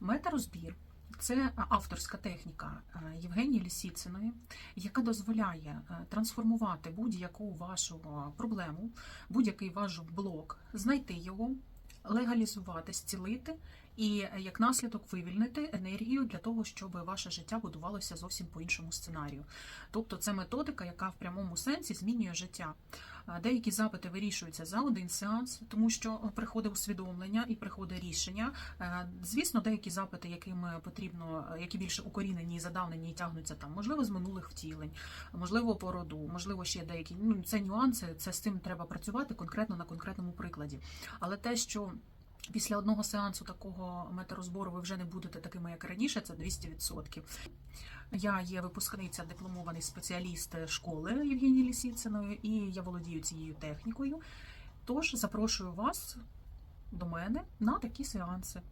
Метарозбір це авторська техніка е, Євгенії Лісіциної, яка дозволяє е, трансформувати будь-яку вашу е, проблему, будь-який ваш блок, знайти його, легалізувати, зцілити і е, як наслідок вивільнити енергію для того, щоб ваше життя будувалося зовсім по іншому сценарію. Тобто це методика, яка в прямому сенсі змінює життя. Е, Деякі запити вирішуються за один сеанс, тому що приходить усвідомлення і приходить рішення. Е, Звісно, деякі запити, яким потрібно, е, які більше укорінені і задавнені, і тягнуться там, можливо, з минулих втілень, можливо, по роду, можливо, ще деякі. Ну це нюанси. Це з цим треба працювати конкретно на конкретному прикладі. Але те, що Після одного сеансу такого метарозбору ви вже не будете такими, як раніше, це 200%. Я є випускниця, дипломований спеціаліст школи Євгенії Лісіциної, і я володію цією технікою. Тож запрошую вас до мене на такі сеанси.